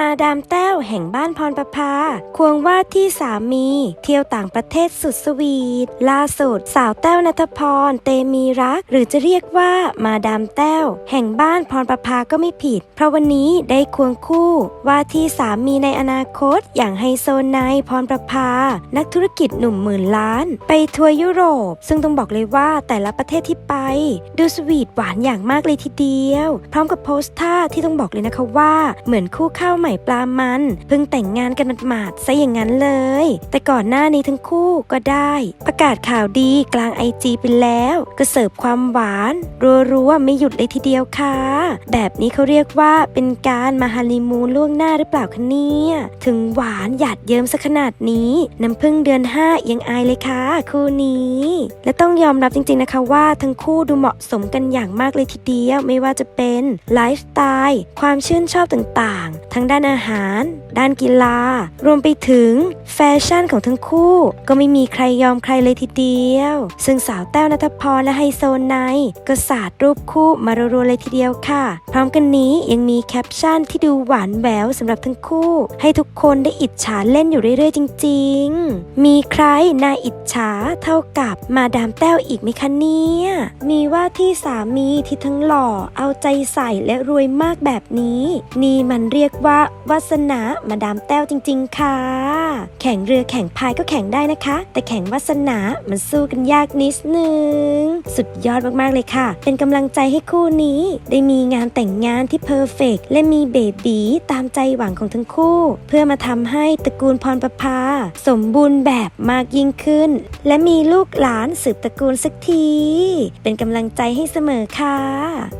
มาดามแต้วแห่งบ้านพรประภา ควงว่าที่สามี เที่ยวต่างประเทศสุดสวีท ล่าสุดสาวแต้วนัทพร เตมีรัก หรือจะเรียกว่ามาดามแต้ว แห่งบ้านพรประภาก็ไม่ผิด เพราะวันนี้ได้ควงคู่ว่าที่สามีในอนาคต อย่างไฮโซไนพรประภา นักธุรกิจหนุ่มหมื่นล้าน ไปทัวร์ยุโรป ซึ่งต้องบอกเลยว่าแต่ละประเทศที่ไป ดูสวีทหวานอย่างมากเลยทีเดียว พร้อมกับโพสท่าที่ต้องบอกเลยนะคะว่า เหมือนคู่ข้าวใหม่ปลามัน เพิ่งแต่งงานกันหมาดๆซะอย่างนั้นเลย แต่ก่อนหน้านี้ทั้งคู่ก็ได้ ประกาศข่าวดีกลางไอจีไปแล้ว ก็เสิร์ฟความหวาน รัวๆไม่หยุดเลยทีเดียวค่ะ แบบนี้เขาเรียกว่าเป็นการมาฮันนีมูนล่วงหน้าหรือเปล่าคะเนี่ยถึงหวานหยาดเยิ้มซะขนาดนี้ น้ำพึ่งเดือนห้ายังอายเลยค่ะคู่นี้ และต้องยอมรับจริงๆนะคะว่าทั้งคู่ดูเหมาะสมกันอย่างมากเลยทีเดียว ไม่ว่าจะเป็นไลฟ์สไตล์ ความชื่นชอบต่างๆ ทั้งด้านอาหาร ด้านกีฬา รวมไปถึงแฟชั่นของทั้งคู่ ก็ไม่มีใครยอมใครเลยทีเดียว ซึ่งสาวแต้วนัทพรและไฮโซไนก็สาดรูปคู่มารัวๆเลยทีเดียวค่ะ พร้อมกันนี้ยังมีแคปชั่นที่ดูหวานแหววสำหรับทั้งคู่ ให้ทุกคนได้อิจฉาเล่นอยู่เรื่อยๆ จริง ๆ มีใครน่าอิจฉาเท่ากับมาดามแต้วอีกไหมคะเนี่ยมีว่าที่สามีที่ทั้งหล่อเอาใจใส่และรวยมากแบบนี้ นี่มันเรียกว่าวาสนามาดามแต้วจริง ๆ ค่ะ แข่งเรือแข่งพายก็แข่งได้นะคะ แต่แข่งวาสนา มันสู้กันยากนิดนึง สุดยอดมากๆเลยค่ะ เป็นกำลังใจให้คู่นี้ ได้มีงานแต่งงานที่เพอร์เฟกและมีเบบีตามใจหวังของทั้งคู่ เพื่อมาทำให้ตระกูลพรประภา สมบูรณ์แบบมากยิ่งขึ้น และมีลูกหลานสืบตระกูลสักที เป็นกำลังใจให้เสมอค่ะ